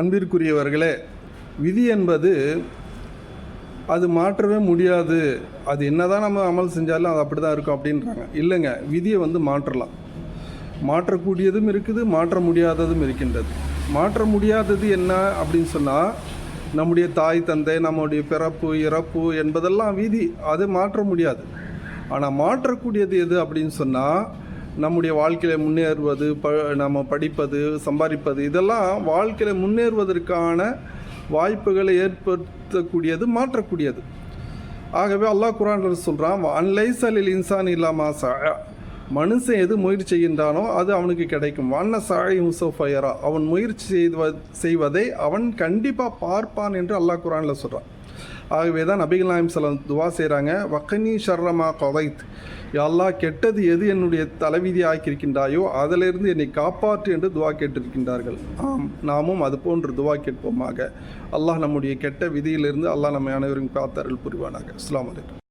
அன்பிற்குரியவர்களே விதி என்பது அது மாற்றவே முடியாது. அது என்னதான் நம்ம அமல் செஞ்சாலும் அது அப்படி தான் இருக்கும் அப்படின்றாங்க. இல்லைங்க விதியை வந்து மாற்றலாம். மாற்றக்கூடியதும் இருக்குது மாற்ற முடியாததும் இருக்கின்றது. மாற்ற முடியாதது என்ன அப்படின்னு சொன்னால் நம்முடைய தாய் தந்தை நம்முடைய பிறப்பு இறப்பு என்பதெல்லாம் விதி. அது மாற்ற முடியாது. ஆனால் மாற்றக்கூடியது எது அப்படின்னு சொன்னால் நம்முடைய வாழ்க்கையில் முன்னேறுவது ப நம்ம படிப்பது சம்பாதிப்பது இதெல்லாம் வாழ்க்கையில் முன்னேறுவதற்கான வாய்ப்புகளை ஏற்படுத்தக்கூடியது மாற்றக்கூடியது. ஆகவே அல்லாஹ் குரான் சொல்கிறான் அன்லைசலில் இன்சான் இல்லாமா சா மனுஷன் எது முயற்சி செய்கின்றானோ அது அவனுக்கு கிடைக்கும். வண்ண சாய் முசோஃபயரா அவன் முயற்சி செய்வ செய்வதை அவன் கண்டிப்பாக பார்ப்பான் என்று அல்லாஹ் குரானில் சொல்கிறான் ஆகவே தான் நபிகள் நாயம் சலம் துவா செய்கிறாங்க வக்கனி ஷர்ரமா கொதைத். அல்லாஹ் கெட்டது எது என்னுடைய தலைவிதி ஆக்கியிருக்கின்றாயோ அதிலிருந்து என்னை காப்பாற்று என்று துவா கேட்டிருக்கின்றார்கள். ஆம் நாமும் அது போன்று துவா கேட்போமாக. அல்லாஹ் நம்முடைய கெட்ட விதியிலிருந்து அல்லாஹ் நம்மை அனைவரும் காத்தார்கள் புரிவானாக. அஸ்லாம் வலைக்கம்